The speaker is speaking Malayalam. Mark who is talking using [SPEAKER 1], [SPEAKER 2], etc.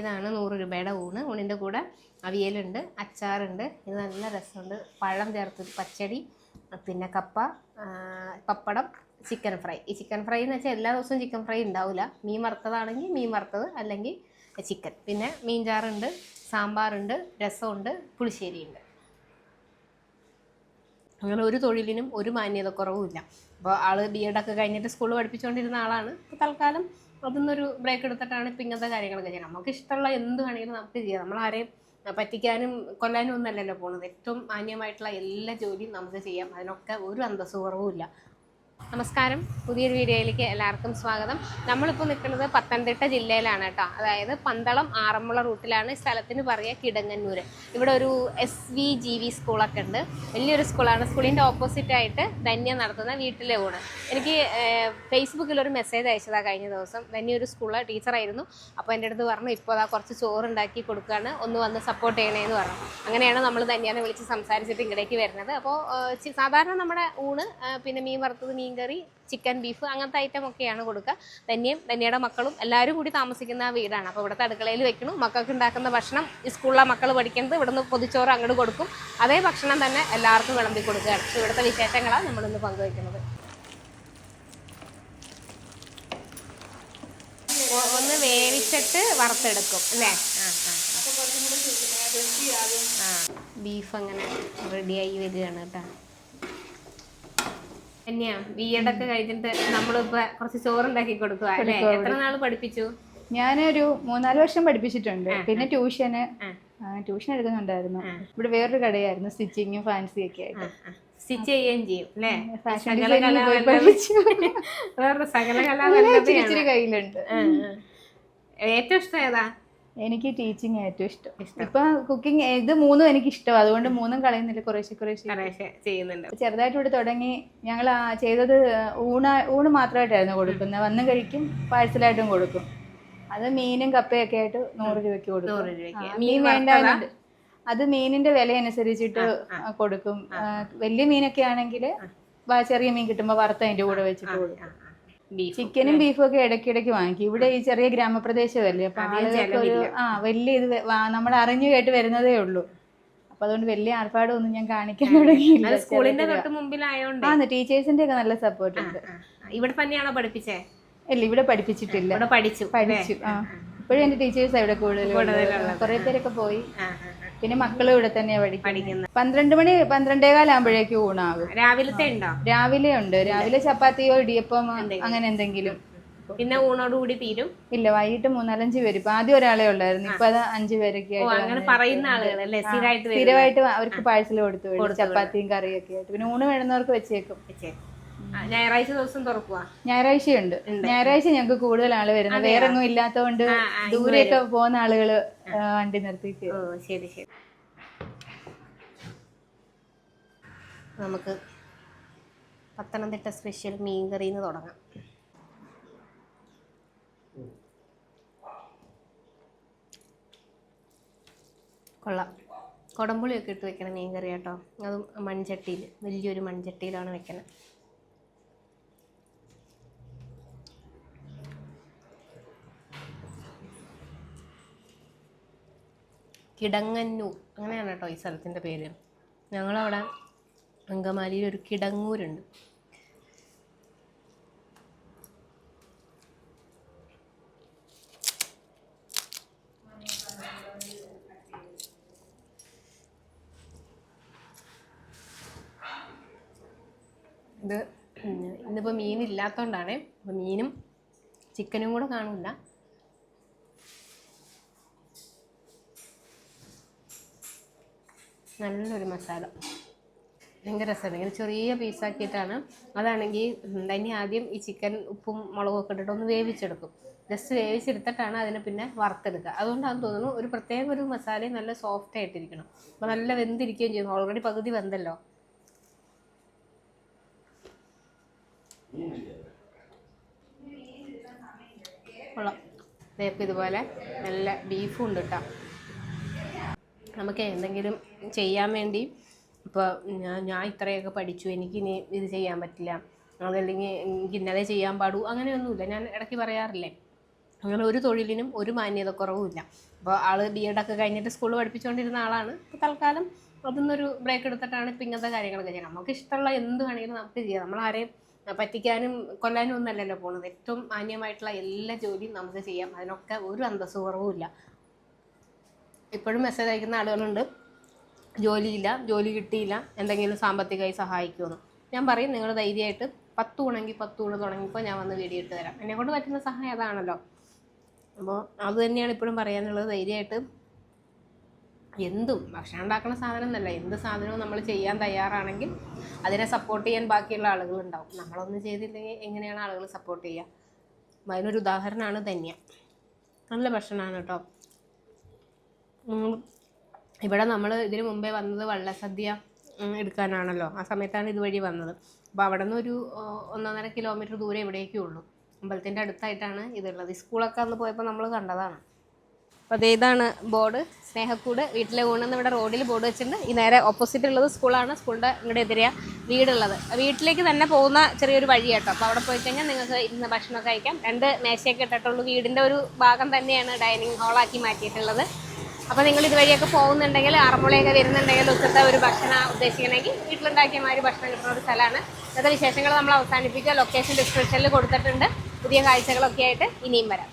[SPEAKER 1] ഇതാണ് നൂറ് രൂപയുടെ ഊണ്. ഊണിന്റെ കൂടെ അവിയലുണ്ട് അച്ചാറുണ്ട്. ഇത് നല്ല രസമുണ്ട്. പഴം ചേർത്ത് പച്ചടി പിന്നെ കപ്പ പപ്പടം ചിക്കൻ ഫ്രൈ. ഈ ചിക്കൻ ഫ്രൈ എന്ന് വെച്ചാൽ എല്ലാ ദിവസവും ചിക്കൻ ഫ്രൈ ഉണ്ടാവില്ല. മീൻ വറുത്തതാണെങ്കിൽ മീൻ വറുത്തത് അല്ലെങ്കിൽ ചിക്കൻ. പിന്നെ മീൻചാറുണ്ട് സാമ്പാറുണ്ട് രസമുണ്ട് പുളിശ്ശേരിയുണ്ട്. അങ്ങനെ ഒരു തൊഴിലിനും ഒരു മാന്യത കുറവുമില്ല അപ്പോൾ ആൾ ബി ഒക്കെ കഴിഞ്ഞിട്ട് സ്കൂളിൽ പഠിപ്പിച്ചുകൊണ്ടിരുന്ന ആളാണ്. ഇപ്പോൾ തൽക്കാലം അതിന്നൊരു ബ്രേക്ക് എടുത്തിട്ടാണ് ഇപ്പം ഇങ്ങനത്തെ കാര്യങ്ങളൊക്കെ ചെയ്യുന്നത്. നമുക്ക് ഇഷ്ടമുള്ള എന്ത് വേണമെങ്കിലും നമുക്ക് ചെയ്യാം. നമ്മൾ ആരെയും പറ്റിക്കാനും കൊല്ലാനും ഒന്നല്ലല്ലോ പോകുന്നത് ഏറ്റവും മാന്യമായിട്ടുള്ള എല്ലാ ജോലിയും നമുക്ക് ചെയ്യാം. അതിനൊക്കെ ഒരു അന്തസ്സ് കുറവുമില്ല. നമസ്കാരം. പുതിയൊരു വീഡിയോയിലേക്ക് എല്ലാവർക്കും സ്വാഗതം. നമ്മളിപ്പോൾ നിൽക്കുന്നത് പത്തനംതിട്ട ജില്ലയിലാണ് കേട്ടോ. അതായത് പന്തളം ആറന്മുള റൂട്ടിലാണ് സ്ഥലത്തിന് പറയുക കിടങ്ങന്നൂർ ഇവിടെ ഒരു എസ് വി ജി വി സ്കൂളൊക്കെ ഉണ്ട്. വലിയൊരു സ്കൂളാണ്. സ്കൂളിന്റെ ഓപ്പോസിറ്റായിട്ട് ധന്യ നടത്തുന്ന വീട്ടിലെ ഊണ്. എനിക്ക് ഫേസ്ബുക്കിൽ ഒരു മെസ്സേജ് അയച്ചതാണ് കഴിഞ്ഞ ദിവസം. ധന്യ ഒരു സ്കൂളിലെ ടീച്ചറായിരുന്നു അപ്പോൾ എന്റെ അടുത്ത് പറഞ്ഞു ഇപ്പോൾ അതാ കുറച്ച് ചോറുണ്ടാക്കി കൊടുക്കുകയാണ് ഒന്ന് വന്ന് സപ്പോർട്ട് ചെയ്യണേന്ന് പറഞ്ഞു. അങ്ങനെയാണ് നമ്മൾ ധന്യാനെ വിളിച്ച് സംസാരിച്ചിട്ട് ഇങ്ങടേക്ക് വരുന്നത്. അപ്പോൾ സാധാരണ നമ്മുടെ ഊണ് പിന്നെ മീൻ വറുത്തത് മീൻകറി ചിക്കൻ ബീഫ് അങ്ങനത്തെ ഐറ്റം ഒക്കെയാണ് കൊടുക്കുക. ധന്യയും ധന്യയുടെ മക്കളും എല്ലാവരും കൂടി താമസിക്കുന്ന വീടാണ്. അപ്പോൾ ഇവിടുത്തെ അടുക്കളയിൽ വെക്കണം. മക്കൾക്ക് ഉണ്ടാക്കുന്ന ഭക്ഷണം സ്കൂളിലെ മക്കൾ പഠിക്കുന്നത് ഇവിടുന്ന് പൊതിച്ചോറ് അങ്ങോട്ട് കൊടുക്കും. അതേ ഭക്ഷണം തന്നെ എല്ലാവർക്കും വിളമ്പി കൊടുക്കുകയാണ്. അപ്പോൾ ഇവിടുത്തെ വിശേഷങ്ങളാണ് നമ്മളിന്ന് പങ്കുവയ്ക്കുന്നത് ഒന്ന് വേവിച്ചിട്ട് വറുത്തെടുക്കും അല്ലേ? ആ ആ ബീഫ് അങ്ങനെ റെഡിയായി വരികയാണ് കേട്ടോ. തന്നെയാ. ബി എഡ് ഒക്കെ കഴിഞ്ഞിട്ട് നമ്മളിപ്പോ കുറച്ച് ചോറുണ്ടാക്കി കൊടുക്കുക അല്ലേ? എത്ര നാൾ പഠിപ്പിച്ചു?
[SPEAKER 2] ഞാനൊരു മൂന്നാൽ വർഷം പഠിപ്പിച്ചിട്ടുണ്ട്. പിന്നെ ട്യൂഷന്. ട്യൂഷൻ എടുക്കുന്നുണ്ടായിരുന്നു. ഇവിടെ വേറൊരു കടയായിരുന്നു സ്റ്റിച്ചിങ്ങും ഫാൻസി ഒക്കെ ആയിട്ട്.
[SPEAKER 1] സ്റ്റിച്ച് ചെയ്യുകയും ചെയ്യും അല്ലേ? വേറൊരു സകല കലാവല്ലഭയാണ്.
[SPEAKER 2] ഇച്ചിരി കയ്യിലുണ്ട്.
[SPEAKER 1] ഏറ്റവും ഇഷ്ടം ഏതാ?
[SPEAKER 2] എനിക്ക് ടീച്ചിങ് ഏറ്റവും ഇഷ്ടം. ഇപ്പൊ കുക്കിംഗ് ഇത് മൂന്നും എനിക്ക് ഇഷ്ടം അതുകൊണ്ട് മൂന്നും കളയുന്നില്ല. കുറേശ്ശെ കുറേശ്ശെ
[SPEAKER 1] ചെയ്യുന്നുണ്ട്.
[SPEAKER 2] ചെറുതായിട്ട് ഇവിടെ തുടങ്ങി ഞങ്ങൾ ചെയ്തത് ഊണ ഊണ് മാത്രമായിട്ടായിരുന്നു കൊടുക്കുന്നത്. വന്ന് കഴിക്കും പാഴ്സലായിട്ടും കൊടുക്കും. അത് മീനും കപ്പയൊക്കെ ആയിട്ട് നൂറ് രൂപയ്ക്ക് കൊടുക്കും.
[SPEAKER 1] മീൻ
[SPEAKER 2] വേണ്ട അത് മീനിന്റെ വില അനുസരിച്ചിട്ട് കൊടുക്കും. വലിയ മീനൊക്കെ ആണെങ്കിൽ ചെറിയ മീൻ കിട്ടുമ്പോൾ വറുത്ത് അതിന്റെ കൂടെ വെച്ചിട്ട് കൊടുക്കും. ചിക്കനും ബീഫും ഒക്കെ ഇടയ്ക്കിടയ്ക്ക് വാങ്ങിക്കും. ഇവിടെ ഈ ചെറിയ ഗ്രാമപ്രദേശമല്ലേ അപ്പൊ ആളുകൾക്ക് ഒരു ആ വലിയ ഇത് നമ്മൾ അറിഞ്ഞു കേട്ട് വരുന്നതേ ഉള്ളൂ. അപ്പൊ അതുകൊണ്ട് വലിയ ആർപ്പാടൊന്നും ഞാൻ കാണിക്കാൻ തുടങ്ങിയില്ല.
[SPEAKER 1] അത് സ്കൂളിന്റെ തൊട്ട് മുമ്പിലായോണ്ട്.
[SPEAKER 2] ആ ടീച്ചേഴ്സിന്റെ ഒക്കെ നല്ല സപ്പോർട്ട് ഉണ്ട്.
[SPEAKER 1] ഇവിടെ തന്നെയാണോ പഠിപ്പിച്ചേ?
[SPEAKER 2] അല്ല ഇവിടെ പഠിപ്പിച്ചിട്ടില്ല.
[SPEAKER 1] പഠിച്ചു.
[SPEAKER 2] പഠിച്ചു ആ. ഇപ്പോഴും എന്റെ ടീച്ചേഴ്സ് ഇവിടെ കൂടുതൽ കുറെ പേരൊക്കെ പോയി. പിന്നെ മക്കളും ഇവിടെ തന്നെയാ പഠിക്കുന്നത് പന്ത്രണ്ട് മണി പന്ത്രണ്ടേ കാലാകുമ്പോഴേക്കും ഊണാകും.
[SPEAKER 1] രാവിലത്തെ ഉണ്ടോ?
[SPEAKER 2] രാവിലെ ഉണ്ട്. രാവിലെ ചപ്പാത്തിയോ ഇടിയപ്പം അങ്ങനെ എന്തെങ്കിലും.
[SPEAKER 1] പിന്നെ ഊണോടുകൂടി തീരും?
[SPEAKER 2] ഇല്ല വൈകിട്ട് മൂന്നാലഞ്ച് പേര്. ഇപ്പൊ ആദ്യം ഒരാളെ ഉള്ളായിരുന്നു. ഇപ്പൊ അത് അഞ്ചു പേരൊക്കെ
[SPEAKER 1] അങ്ങനെ പറയുന്ന ആളുകളല്ലേ? സ്ഥിരമായിട്ട്
[SPEAKER 2] അവർക്ക് പാഴ്സൽ കൊടുത്തു ചപ്പാത്തിയും കറിയൊക്കെ ആയിട്ട്. പിന്നെ ഊണ് വേണമെന്നവർക്ക് വെച്ചേക്കും.
[SPEAKER 1] വെച്ചേ. ഞായറാഴ്ച ദിവസം തുറക്കുക
[SPEAKER 2] ഞായറാഴ്ചയുണ്ട്. ഞായറാഴ്ച ഞങ്ങൾക്ക് കൂടുതൽ ആൾ വരുന്നത്. വേറെ ഒന്നും ഇല്ലാത്തതുകൊണ്ട് ദൂരെയൊക്കെ പോകുന്ന ആളുകൾ വണ്ടി നിർത്തിയിട്ട്.
[SPEAKER 1] ശരി ശരി. നമുക്ക് പത്തനംതിട്ട സ്പെഷ്യൽ മീൻകറിന്ന് തുടങ്ങാം. കൊള്ളാം. കുടംപുളിയൊക്കെ ഇട്ട് വെക്കണം മീൻകറി കേട്ടോ അതും മൺചട്ടിയിൽ വലിയൊരു മൺചട്ടിയിലാണ് വെക്കുന്നത് കിടങ്ങന്നൂർ. അങ്ങനെയാണ് കേട്ടോ ഈ സ്ഥലത്തിന്റെ പേര്. ഞങ്ങളവിടെ അങ്കമാലിയിൽ ഒരു കിടങ്ങൂരുണ്ട്. ഇത് ഇന്നിപ്പോൾ മീനില്ലാത്തതുകൊണ്ടാണ് അപ്പോൾ മീനും ചിക്കനും കൂടെ കാണില്ല നല്ലൊരു മസാല. ഭയങ്കര രസമാണ്. ഇങ്ങനെ ചെറിയ പീസാക്കിയിട്ടാണ് അതാണെങ്കിൽ തന്നെ ആദ്യം ഈ ചിക്കൻ ഉപ്പും മുളകും ഒക്കെ ഇട്ടിട്ട് ഒന്ന് വേവിച്ചെടുക്കും. ജസ്റ്റ് വേവിച്ചെടുത്തിട്ടാണ് അതിനെ പിന്നെ വറുത്തെടുക്കുക. അതുകൊണ്ടാണ് തോന്നുന്നു ഒരു പ്രത്യേക ഒരു മസാലയും നല്ല സോഫ്റ്റ് ആയിട്ടിരിക്കണം. അപ്പോൾ നല്ല വെന്തിരിക്കുകയും ചെയ്യുന്നു. ഓൾറെഡി പകുതി വെന്തല്ലോ. കൊള്ളാം. ഇതേപ്പം ഇതുപോലെ നല്ല ബീഫും ഉണ്ട് കേട്ടോ നമുക്ക് എന്തെങ്കിലും ചെയ്യാൻ വേണ്ടി ഇപ്പോൾ ഞാൻ ഞാൻ ഇത്രയൊക്കെ പഠിച്ചു. എനിക്കിനി ഇത് ചെയ്യാൻ പറ്റില്ല. അതല്ലെങ്കിൽ എനിക്ക് ഇന്നലെ ചെയ്യാൻ പാടൂ. അങ്ങനെയൊന്നുമില്ല. ഞാൻ ഇടയ്ക്ക് പറയാറില്ലേ? അങ്ങനെ ഒരു തൊഴിലിനും ഒരു മാന്യത കുറവുമില്ല അപ്പോൾ ആൾ ബി എഡൊക്കെ കഴിഞ്ഞിട്ട് സ്കൂളിൽ പഠിപ്പിച്ചുകൊണ്ടിരുന്ന ആളാണ്. ഇപ്പോൾ തൽക്കാലം അതിന്നൊരു ബ്രേക്ക് എടുത്തിട്ടാണ് ഇപ്പം ഇങ്ങനത്തെ കാര്യങ്ങളൊക്കെ ചെയ്യുന്നത്. നമുക്ക് ഇഷ്ടമുള്ള എന്ത് വേണമെങ്കിലും നമുക്ക് ചെയ്യാം. നമ്മൾ ആരെയും പറ്റിക്കാനും കൊല്ലാനും ഒന്നല്ലല്ലോ പോകുന്നത് ഏറ്റവും മാന്യമായിട്ടുള്ള എല്ലാ ജോലിയും നമുക്ക് ചെയ്യാം. അതിനൊക്കെ ഒരു അന്തസ്സ് കുറവുമില്ല ഇപ്പോഴും മെസ്സേജ് അയക്കുന്ന ആളുകളുണ്ട്. ജോലിയില്ല ജോലി കിട്ടിയില്ല എന്തെങ്കിലും സാമ്പത്തികമായി സഹായിക്കുമെന്ന്. ഞാൻ പറയും നിങ്ങൾ ധൈര്യമായിട്ട് പത്ത് ഉണങ്ങി പത്ത് ഊണ് തുടങ്ങിയപ്പോൾ ഞാൻ വന്ന് വീഡിയോ ഇട്ട് തരാം. എന്നെ കൊണ്ട് പറ്റുന്ന സഹായം അതാണല്ലോ. അപ്പോൾ അത് തന്നെയാണ് ഇപ്പോഴും പറയാനുള്ളത്. ധൈര്യമായിട്ട് എന്തും ഭക്ഷണം ഉണ്ടാക്കുന്ന സാധനം എന്നല്ല എന്ത് സാധനവും നമ്മൾ ചെയ്യാൻ തയ്യാറാണെങ്കിൽ അതിനെ സപ്പോർട്ട് ചെയ്യാൻ ബാക്കിയുള്ള ആളുകൾ ഉണ്ടാവും. നമ്മളൊന്നും ചെയ്തില്ലെങ്കിൽ എങ്ങനെയാണ് ആളുകൾ സപ്പോർട്ട് ചെയ്യുക? അതിനൊരു ഉദാഹരണമാണ് ധന്യ. നല്ല ഭക്ഷണമാണ് കേട്ടോ. ഇവിടെ നമ്മൾ ഇതിനു മുമ്പേ വന്നത് വള്ളസദ്യ എടുക്കാനാണല്ലോ. ആ സമയത്താണ് ഇതുവഴി വന്നത്. അപ്പോൾ അവിടെ നിന്ന് ഒരു ഒന്നൊന്നര കിലോമീറ്റർ ദൂരെ ഇവിടേക്കേ ഉള്ളൂ. അമ്പലത്തിന്റെ അടുത്തായിട്ടാണ് ഇതുള്ളത്. സ്കൂളൊക്കെ അന്ന് പോയപ്പോൾ നമ്മൾ കണ്ടതാണ്. അപ്പോൾ അതേ ഇതാണ് ബോർഡ്. സ്നേഹക്കൂട് വീട്ടിലെ ഊണെന്ന് ഇവിടെ റോഡിൽ ബോർഡ് വെച്ചിട്ടുണ്ട്. ഈ നേരെ ഓപ്പോസിറ്റ് ഉള്ളത് സ്കൂളാണ്. സ്കൂളിന്റെ ഇങ്ങോട്ട് എതിരെയാ വീടുള്ളത്. വീട്ടിലേക്ക് തന്നെ പോകുന്ന ചെറിയൊരു വഴി കേട്ടോ അപ്പോൾ അവിടെ പോയി കഴിഞ്ഞാൽ നിങ്ങൾക്ക് ഇരുന്ന് ഭക്ഷണമൊക്കെ കഴിക്കാം. രണ്ട് മേശയൊക്കെ ഇട്ടിട്ടുള്ളൂ. വീടിന്റെ ഒരു ഭാഗം തന്നെയാണ് ഡൈനിങ് ഹാളാക്കി മാറ്റിയിട്ടുള്ളത്. അപ്പോൾ നിങ്ങൾ ഇതുവഴിയൊക്കെ പോകുന്നുണ്ടെങ്കിൽ ആറന്മുളയൊക്കെ വരുന്നുണ്ടെങ്കിൽ ഉച്ചത്തെ ഒരു ഭക്ഷണം ഉദ്ദേശിക്കണമെങ്കിൽ വീട്ടിലുണ്ടാക്കിയ മാതിരി ഭക്ഷണം കിട്ടുന്ന ഒരു സ്ഥലമാണ്. ഇന്നത്തെ വിശേഷങ്ങൾ നമ്മൾ അവസാനിപ്പിക്കുക. ലൊക്കേഷൻ ഡിസ്ക്രിപ്ഷനിൽ കൊടുത്തിട്ടുണ്ട്. പുതിയ കാഴ്ചകളൊക്കെ ആയിട്ട് ഇനിയും വരാം.